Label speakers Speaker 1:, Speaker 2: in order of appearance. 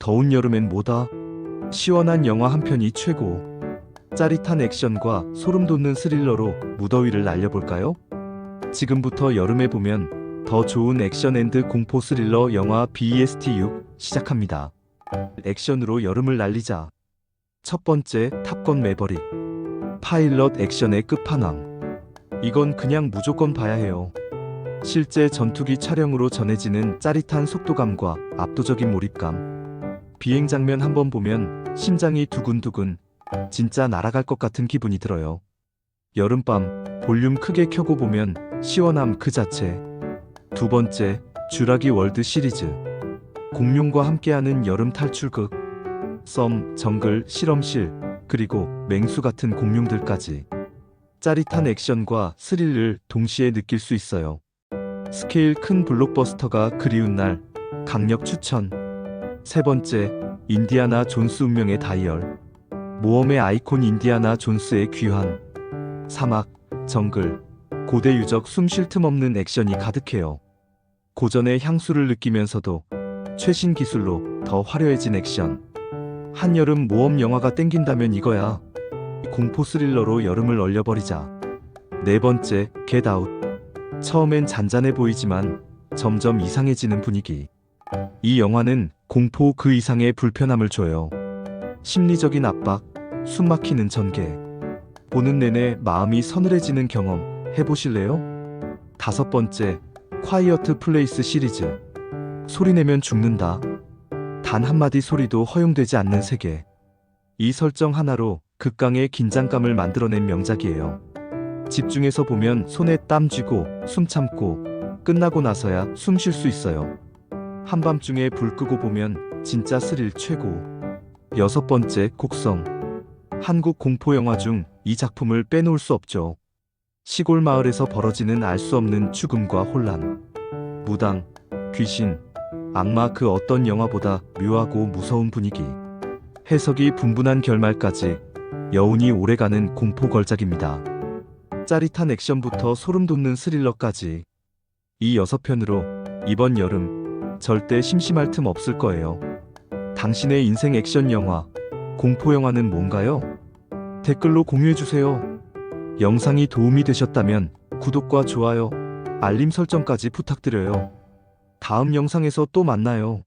Speaker 1: 더운 여름엔 뭐다? 시원한 영화 한 편이 최고. 짜릿한 액션과 소름 돋는 스릴러로 무더위를 날려볼까요? 지금부터 여름에 보면 더 좋은 액션 앤드 공포 스릴러 영화 BEST6 시작합니다. 액션으로 여름을 날리자. 첫 번째 탑건 매버릭. 파일럿 액션의 끝판왕. 이건 그냥 무조건 봐야 해요. 실제 전투기 촬영으로 전해지는 짜릿한 속도감과 압도적인 몰입감. 비행 장면 한 번 보면 심장이 두근두근 진짜 날아갈 것 같은 기분이 들어요. 여름밤 볼륨 크게 켜고 보면 시원함 그 자체. 두 번째 쥬라기 월드 시리즈. 공룡과 함께하는 여름 탈출극. 썸, 정글, 실험실, 그리고 맹수 같은 공룡들까지. 짜릿한 액션과 스릴을 동시에 느낄 수 있어요. 스케일 큰 블록버스터가 그리운 날 강력 추천. 세 번째, 인디아나 존스 운명의 다이얼. 모험의 아이콘 인디아나 존스의 귀환. 사막, 정글, 고대 유적 숨 쉴 틈 없는 액션이 가득해요. 고전의 향수를 느끼면서도 최신 기술로 더 화려해진 액션. 한여름 모험 영화가 땡긴다면 이거야. 공포 스릴러로 여름을 얼려버리자. 네 번째, 겟아웃. 처음엔 잔잔해 보이지만 점점 이상해지는 분위기. 이 영화는 공포 그 이상의 불편함을 줘요. 심리적인 압박, 숨 막히는 전개. 보는 내내 마음이 서늘해지는 경험 해보실래요? 다섯 번째, 콰이어트 플레이스 시리즈. 소리내면 죽는다. 단 한마디 소리도 허용되지 않는 세계. 이 설정 하나로 극강의 긴장감을 만들어낸 명작이에요. 집중해서 보면 손에 땀 쥐고 숨 참고 끝나고 나서야 숨 쉴 수 있어요. 한밤중에 불 끄고 보면 진짜 스릴 최고. 여섯 번째 곡성. 한국 공포 영화 중 이 작품을 빼놓을 수 없죠. 시골 마을에서 벌어지는 알 수 없는 죽음과 혼란. 무당, 귀신, 악마 그 어떤 영화보다 묘하고 무서운 분위기. 해석이 분분한 결말까지 여운이 오래가는 공포 걸작입니다. 짜릿한 액션부터 소름 돋는 스릴러까지. 이 여섯 편으로 이번 여름 절대 심심할 틈 없을 거예요. 당신의 인생 액션 영화, 공포 영화는 뭔가요? 댓글로 공유해주세요. 영상이 도움이 되셨다면 구독과 좋아요, 알림 설정까지 부탁드려요. 다음 영상에서 또 만나요.